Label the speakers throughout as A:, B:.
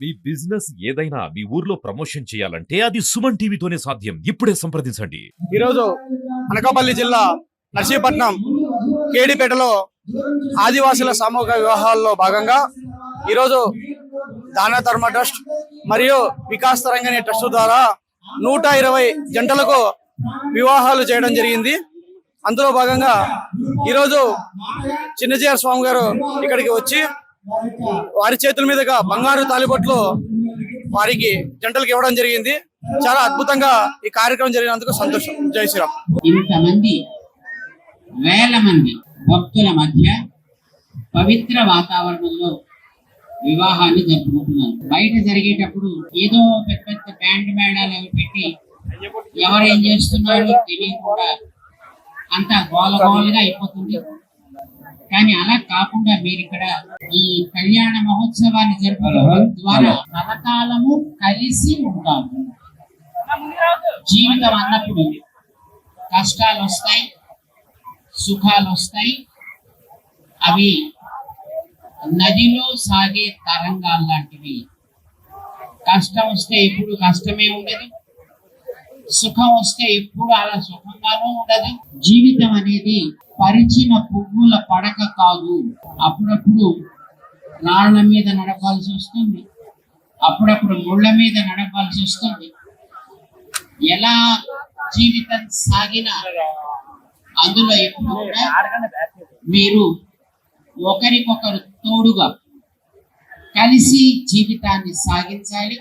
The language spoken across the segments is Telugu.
A: మీ బిజినెస్ ఏదైనా మీ ఊర్లో ప్రమోషన్ చేయాలంటే అది సుమన్ టీవీతోనే సాధ్యం. ఇప్పుడే సంప్రదించండి.
B: ఈరోజు అనకాపల్లి జిల్లా నర్సీపట్నం కేడిపేటలో ఆదివాసుల సామూహిక వివాహాల్లో భాగంగా ఈరోజు దాన ధర్మ ట్రస్ట్ మరియు వికాస్ తరంగనే ట్రస్ట్ ద్వారా నూట ఇరవై జంటలకు వివాహాలు చేయడం జరిగింది. అందులో భాగంగా ఈరోజు చిన్నజీఆర్ స్వామి గారు ఇక్కడికి వచ్చి వారి చేతుల మీదుగా బంగారు తాలిబొట్లు వారికి జంటలకు ఇవ్వడం జరిగింది. చాలా అద్భుతంగా ఈ కార్యక్రమం జరిగినందుకు సంతోషం. జై శ్రీరామ్.
C: ఇంతమంది వేల మంది భక్తుల మధ్య పవిత్ర వాతావరణంలో వివాహాన్ని జరుపుకుంటున్నారు. బయట జరిగేటప్పుడు ఏదో పెద్ద పెద్ద బ్యాండ్ మేడాలు అవి పెట్టి ఎవరు ఏం చేస్తున్నారో తెలియకుండా అంత గోలగోలగా అయిపోతుంది. కానీ అలా కాకుండా మీరు ఇక్కడ ఈ కళ్యాణ మహోత్సవాన్ని జరుపుకోవడం ద్వారా కలకాలము కలిసి ఉంటాము జీవితం అన్నప్పుడు కష్టాలు వస్తాయి సుఖాలు వస్తాయి. అవి నదిలో సాగే తరంగాలు లాంటివి. కష్టం వస్తే ఎప్పుడు కష్టమే ఉండదు. సుఖం వస్తే ఎప్పుడు అలా సుఖంగానూ ఉండదు. జీవితం అనేది పరిచిన పువ్వుల పడక కాదు. అప్పుడప్పుడు రాళ్ళ మీద నడపాల్సి వస్తుంది. అప్పుడప్పుడు ముళ్ళ మీద నడపాల్సి వస్తుంది. ఎలా జీవితం సాగినా అందులో ఎప్పుడు కూడా మీరు ఒకరికొకరు తోడుగా కలిసి జీవితాన్ని సాగించాలి.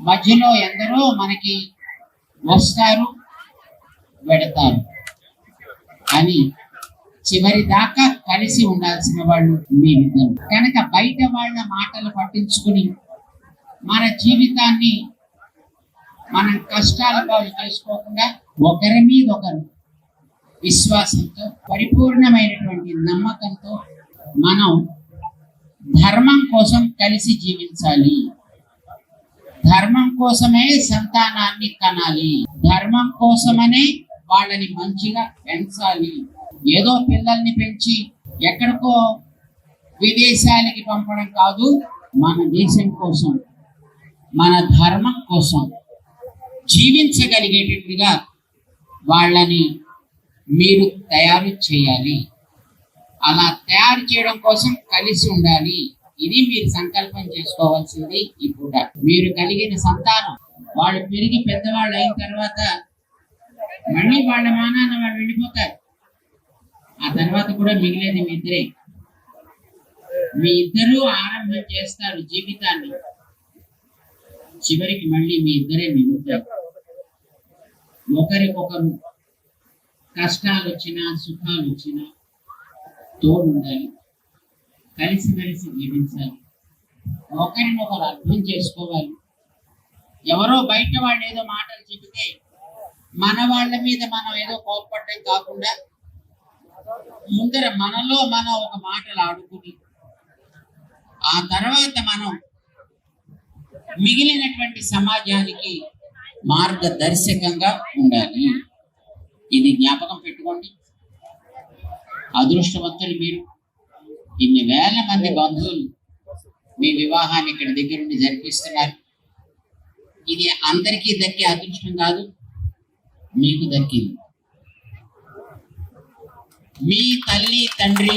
C: మధ్యలో ఎందరో మనకి వస్తారు వెడతారు. అని చివరి దాకా కలిసి ఉండాల్సిన వాళ్ళు మేమిద్దరు కనుక బయట వాళ్ళ మాటలు పట్టించుకుని మన జీవితాన్ని మనం కష్టాల పాలు చేసుకోకుండా ఒకరి మీద ఒకరు విశ్వాసంతో పరిపూర్ణమైనటువంటి నమ్మకంతో మనం ధర్మం కోసం కలిసి జీవించాలి. ధర్మం కోసమే సంతానాన్ని కనాలి. ధర్మం కోసమనే వాళ్ళని మంచిగా పెంచాలి. ఏదో పిల్లల్ని పెంచి ఎక్కడికో విదేశాలకి పంపడం కాదు మన దేశం కోసం మన ధర్మం కోసం జీవించగలిగేటట్టుగా వాళ్ళని మీరు తయారు చేయాలి. అలా తయారు చేయడం కోసం కలిసి ఉండాలి. ఇది మీరు సంకల్పం చేసుకోవాల్సింది ఈ పూట. మీరు కలిగిన సంతానం వాళ్ళు పెరిగి పెద్దవాళ్ళు అయిన తర్వాత మళ్ళీ వాళ్ళ మానాన వాళ్ళు వెళ్ళిపోతారు. ఆ తర్వాత కూడా మిగిలేది మీ ఇద్దరే. మీ ఇద్దరూ ఆరంభం చేస్తారు జీవితాన్ని. చివరికి మళ్ళీ మీ ఇద్దరే మిగులుతారు ఒకరికొకరు కష్టాలు వచ్చినా సుఖాలు వచ్చినా తోడుండాలి. కలిసిమెలిసి కలిసి కలిసి జీవించాలి. ఒకరినొకరు అర్థం చేసుకోవాలి. ఎవరో బయట వాళ్ళు ఏదో మాటలు చెబితే మన వాళ్ళ మీద మనం ఏదో కోప్పడటం కాకుండా ముందర మనలో మనం ఒక మాటలు ఆడుకుని ఆ తర్వాత మనం మిగిలినటువంటి సమాజానికి మార్గదర్శకంగా ఉండాలి. ఇది జ్ఞాపకం పెట్టుకోండి. అదృష్టవంతులు మీరు. ఇన్ని వేల మంది బంధువులు మీ వివాహాన్ని ఇక్కడ దగ్గరుండి జరిపిస్తున్నారు. ఇది అందరికీ దక్కే అదృష్టం కాదు. మీకు దక్కింది. మీ తల్లి తండ్రి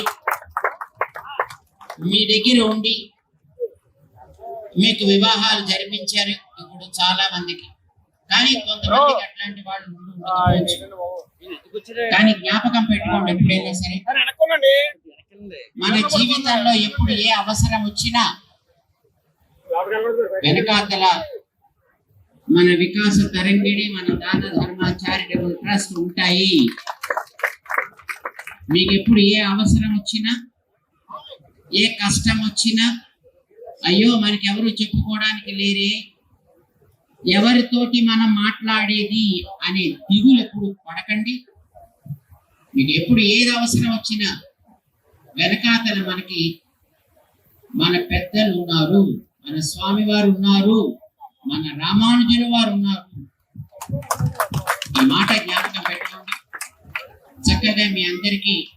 C: మీ దగ్గర ఉండి మీకు వివాహాలు జరిపించారు ఇప్పుడు చాలా మందికి. కానీ కొంతమందికి అట్లాంటి వాళ్ళు. కానీ జ్ఞాపకం పెట్టుకోండి ఎప్పుడైనా సరే. మన జీవితంలో ఎప్పుడు ఏ అవసరం వచ్చినా వెనకాతల మన వికాస తరంగిణి మన దాన ధర్మ చారిటబుల్ ట్రస్ట్ ఉంటాయి. మీకు ఎప్పుడు ఏ అవసరం వచ్చినా ఏ కష్టం వచ్చినా అయ్యో మనకి ఎవరు చెప్పుకోవడానికి లేరే. ఎవరితోటి మనం మాట్లాడేది అనే దిగులు ఎప్పుడు పడకండి. మీకు ఎప్పుడు ఏది అవసరం వచ్చినా వెనకాతల మనకి మన పెద్దలు ఉన్నారు మన స్వామివారు ఉన్నారు. మన రామానుజుల వారు ఉన్నారు. ఈ మాట జ్ఞాపకం పెట్టుకోండి. చక్కగా మీ అందరికీ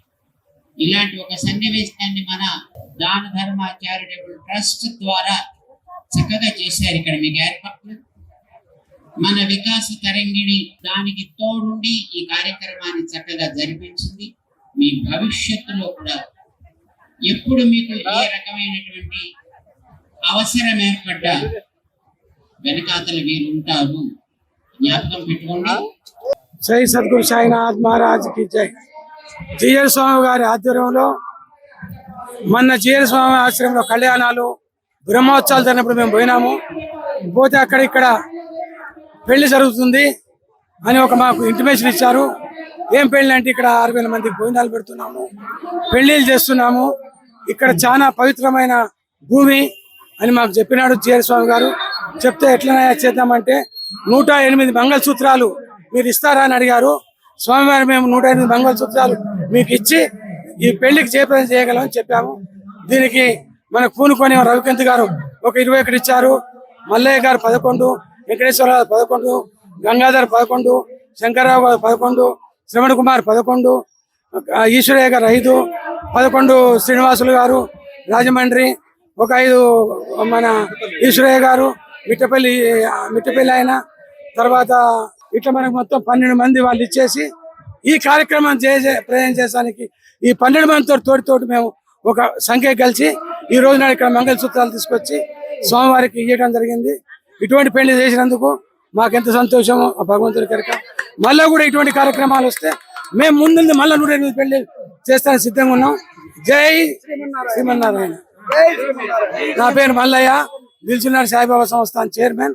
C: ఇలాంటి ఒక సన్నివేశాన్ని మన దాన ధర్మ చారిటబుల్ ట్రస్ట్ ద్వారా చక్కగా చేశారు ఇక్కడ మీకు ఏర్పాట్లు. మన వికాస తరంగిణి దానికి తోడుండి ఈ కార్యక్రమాన్ని చక్కగా జరిపించింది. మీ భవిష్యత్తులో కూడా ఎప్పుడు మీకు ఏ రకమైనటువంటి అవసరం ఏర్పడ్డా వెనకాతల వీరు ఉంటారు జ్ఞాపకం పెట్టుకోండి.
D: జై సద్గురు సాయినాథ్ మహారాజ్కి జై. జిఎల్ స్వామి గారి ఆధ్వర్యంలో మొన్న జిఎల్ స్వామి ఆశ్రమంలో కళ్యాణాలు బ్రహ్మోత్సవాలు జరిగినప్పుడు మేము పోయినాము. పోతే అక్కడ ఇక్కడ పెళ్ళి జరుగుతుంది అని ఒక మాకు ఇంటిమేషన్ ఇచ్చారు. ఏం పెళ్ళి అంటే ఇక్కడ ఆరు వేల మందికి భోజనాలు పెడుతున్నాము పెళ్ళిళ్ళు చేస్తున్నాము. ఇక్కడ చాలా పవిత్రమైన భూమి అని మాకు చెప్పినాడు జిఎల్ స్వామి గారు. చెప్తే ఎట్లనైనా చేద్దామంటే నూట ఎనిమిది మంగళసూత్రాలు మీరు ఇస్తారా అని అడిగారు. స్వామివారు మేము నూట ఎనిమిది మంగళసూత్రాలు మీకు ఇచ్చి ఈ పెళ్ళికి జయప్రదం చేయగలమని చెప్పాము. దీనికి మన పూనుకొని రవికాంత్ గారు ఒక ఇరవై ఒకటి ఇచ్చారు. మల్లయ్య గారు పదకొండు వెంకటేశ్వరరావు పదకొండు గంగాధర్ పదకొండు శంకర్రావు గారు పదకొండు శ్రవణ్ కుమార్ పదకొండు ఈశ్వరయ్య గారు ఐదు పదకొండు శ్రీనివాసులు గారు రాజమండ్రి ఒక ఐదు మన ఈశ్వరయ్య గారు మిట్టపల్లి మిట్టపల్లి ఆయన తర్వాత ఇట్లా మనకు మొత్తం పన్నెండు మంది వాళ్ళు ఇచ్చేసి ఈ కార్యక్రమం చేసే ప్రయాణం చేసానికి ఈ పన్నెండు మందితో తోటి తోటి మేము ఒక సంఖ్య కలిసి ఈ రోజు నాడు ఇక్కడ మంగళసూత్రాలు తీసుకొచ్చి స్వామివారికి ఇవ్వడం జరిగింది. ఇటువంటి పెళ్ళి చేసినందుకు మాకెంత సంతోషమో ఆ భగవంతుడి కనుక. మళ్ళీ కూడా ఇటువంటి కార్యక్రమాలు వస్తే మేము ముందు మళ్ళీ నూట ఎనిమిది పెళ్ళి చేస్తానికి సిద్ధంగా ఉన్నాం. జై శ్రీమన్నారాయణ. నా పేరు Mallaiah. దిల్చున్నారు Saibaba Sansthan chairman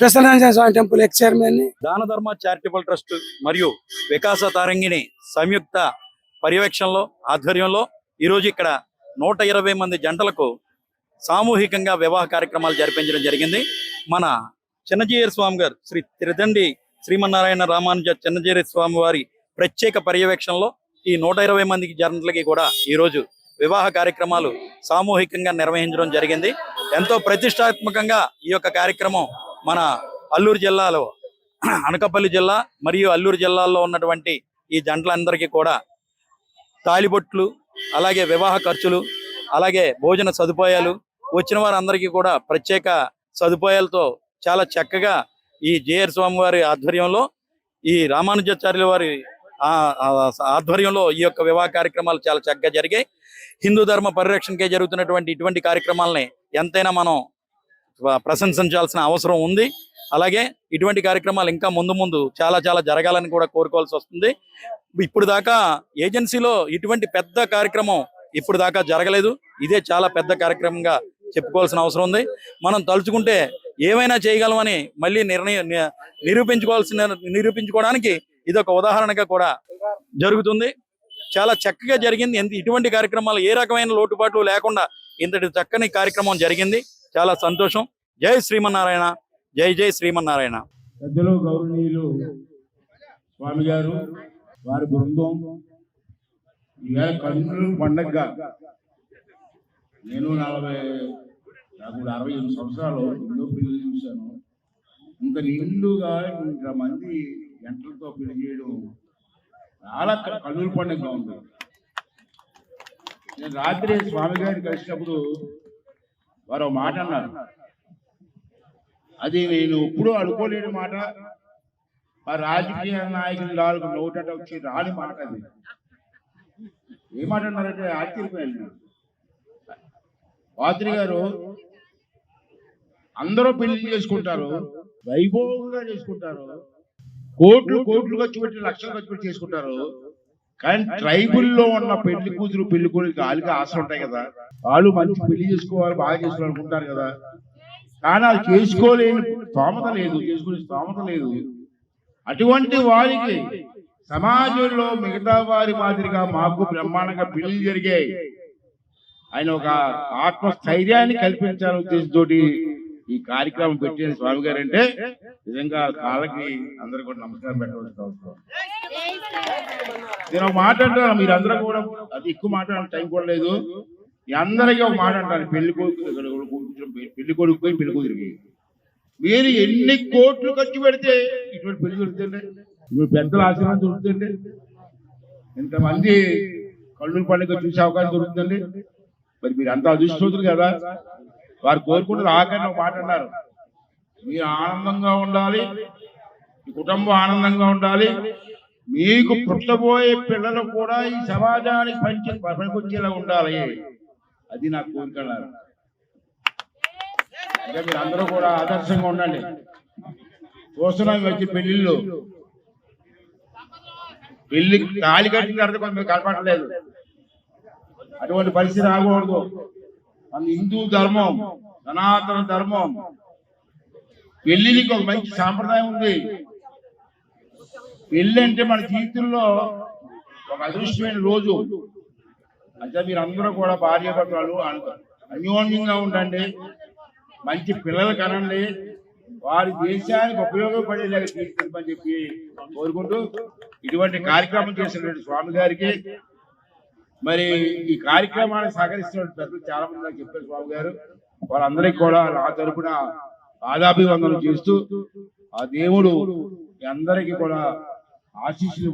D: Prasannanjana Swamy temple ex చైర్మన్ని.
E: దాన ధర్మ చారిటబుల్ ట్రస్ట్ మరియు వికాస తరంగిణి సంయుక్త పర్యవేక్షణలో ఆధ్వర్యంలో ఈరోజు ఇక్కడ నూట ఇరవై మంది జంటలకు సామూహికంగా వివాహ కార్యక్రమాలు జరిపించడం జరిగింది. మన చిన్నజీయర్ స్వామి గారు శ్రీ త్రిదండి శ్రీమన్నారాయణ రామానుజ చిన్నజీయర్ స్వామి వారి ప్రత్యేక పర్యవేక్షణలో ఈ నూట ఇరవై మందికి జంటలకి కూడా ఈరోజు వివాహ కార్యక్రమాలు సామూహికంగా నిర్వహించడం జరిగింది. ఎంతో ప్రతిష్టాత్మకంగా ఈ యొక్క కార్యక్రమం మన అల్లూరు జిల్లాలో అనకాపల్లి జిల్లా మరియు అల్లూరు జిల్లాల్లో ఉన్నటువంటి ఈ జంటలందరికీ కూడా తాలిబొట్లు అలాగే వివాహ ఖర్చులు అలాగే భోజన సదుపాయాలు వచ్చిన వారందరికీ కూడా ప్రత్యేక సదుపాయాలతో చాలా చక్కగా ఈ జేఆర్ స్వామి వారి ఆధ్వర్యంలో ఈ రామానుజాచార్యుల వారి ఆధ్వర్యంలో ఈ యొక్క వివాహ కార్యక్రమాలు చాలా చక్కగా జరిగాయి. హిందూ ధర్మ పరిరక్షణకే జరుగుతున్నటువంటి ఇటువంటి కార్యక్రమాలని ఎంతైనా మనం ప్రశంసించాల్సిన అవసరం ఉంది. అలాగే ఇటువంటి కార్యక్రమాలు ఇంకా ముందు ముందు చాలా చాలా జరగాలని కూడా కోరుకోవాల్సి వస్తుంది. ఇప్పుడు దాకా ఏజెన్సీలో ఇటువంటి పెద్ద కార్యక్రమం ఇప్పుడు దాకా జరగలేదు. ఇదే చాలా పెద్ద కార్యక్రమంగా చెప్పుకోవాల్సిన అవసరం ఉంది. మనం తలుచుకుంటే ఏమైనా చేయగలమని మళ్ళీ నిర్ణయం నిరూపించుకోవాల్సిన నిరూపించుకోవడానికి ఇది ఒక ఉదాహరణగా కూడా జరుగుతుంది. చాలా చక్కగా జరిగింది. ఎంత ఇటువంటి కార్యక్రమాలు ఏ రకమైన లోటుపాట్లు లేకుండా ఇంతటి చక్కని కార్యక్రమం జరిగింది. చాలా సంతోషం. జై శ్రీమన్నారాయణ. జై జై శ్రీమన్నారాయణ.
F: పెద్దలు గౌరవనీయులు స్వామి గారు వారి బృందం ఈవేళ కన్నులు పండగగా నేను నలభై నాకు అరవై ఎనిమిది సంవత్సరాలు ఎన్నో పెళ్ళి చూశాను ఇంత నిండుగా ఇంత మంది గంటలతో పెళ్ళి చాలా క- పండుగగా ఉంది నేను రాత్రి స్వామి గారిని కలిసినప్పుడు వారు మాట అన్నారు. అది నేను ఎప్పుడూ అనుకోలేని మాట. మా రాజకీయ నాయకులు నాలుగు నోటట వచ్చి రాని మాట అది. ఏ మాట అన్నారంటే ఆశ్చర్యపోయాను పాత్రి గారు అందరూ పెళ్ళి చేసుకుంటారు వైభవంగా చేసుకుంటారు. కోట్లు కోట్లు ఖర్చు పెట్టి లక్షలు ఖర్చు పెట్టి చేసుకుంటారు. కానీ ట్రైబుల్లో ఉన్న పెళ్ళి కూతురు పెళ్ళి కొడుకు వాళ్ళకి ఆశ ఉంటాయి కదా. వాళ్ళు మంచి పెళ్ళి చేసుకోవాలి బాగా చేసుకోవాలి అనుకుంటారు కదా. కానీ అది చేసుకోలేని స్తోమత లేదు చేసుకునే స్తోమత లేదు. అటువంటి వారికి సమాజంలో మిగతా వారి మాదిరిగా మాకు బ్రహ్మాండంగా పెళ్ళి జరిగాయి. ఆయన ఒక ఆత్మస్థైర్యాన్ని కల్పించాలనే ఉద్దేశంతో ఈ కార్యక్రమం పెట్టిన స్వామి గారు అంటే నిజంగా కాళ్ళకి అందరు కూడా నమస్కారం పెట్టవలసిన అవసరం. నేను ఒక మాట అంటాను మీరు అందరూ కూడా అది ఎక్కువ మాట్లాడే టైం కూడా లేదు. అందరికీ ఒక మాట అంటాను పెళ్ళి కొడుకు పెళ్ళి కొడుకు పెళ్ళి కూతురికి. మీరు ఎన్ని కోట్లు ఖర్చు పెడితే ఇటువంటి పెళ్ళి దొరుకుతుంది ఇప్పుడు పెద్దల ఆశీర్వాదం దొరుకుతుంది ఇంతమంది కళ్ళు పండుగ చూసే అవకాశం దొరుకుతుంది మరి మీరు అంత అదృష్టవంతులు కదా. వారు కోరుకుంటారు ఆఖరిని ఒక మాట అన్నారు మీరు ఆనందంగా ఉండాలి మీ కుటుంబం ఆనందంగా ఉండాలి మీకు పుట్టబోయే పిల్లలు కూడా ఈ సమాజానికి పంచి పనికొచ్చేలా ఉండాలి. అది నా కోరిక అన్నారు. అంటే మీరు అందరూ కూడా ఆదర్శంగా ఉండండి. చూస్తున్నాం వచ్చి పెళ్ళిళ్ళు పెళ్ళి తాళి కట్టిన తర్వాత కొంతమంది కనపడలేదు అటువంటి పరిస్థితి రాకూడదు. మన హిందూ ధర్మం సనాతన ధర్మం. పెళ్ళికి ఒక మంచి సాంప్రదాయం ఉంది. పెళ్ళి అంటే మన జీవితంలో ఒక అదృష్టమైన రోజు. అంటే మీరు అందరూ కూడా భార్య భర్తలు అన్యోన్యంగా ఉండండి. మంచి పిల్లలు కనండి. వారి దేశానికి ఉపయోగపడేలాగా తీర్చిదిద్దమని చెప్పి కోరుకుంటూ ఇటువంటి కార్యక్రమం చేసినటువంటి స్వామి గారికి మరి ఈ కార్యక్రమాన్ని సహకరిస్తున్న పెద్దలు చాలా మంది నాకు చెప్పారు స్వామి గారు. వాళ్ళందరికీ కూడా నా తరపున పాదాభివందనం చేస్తూ ఆ దేవుడు అందరికీ కూడా ఆశీస్సులు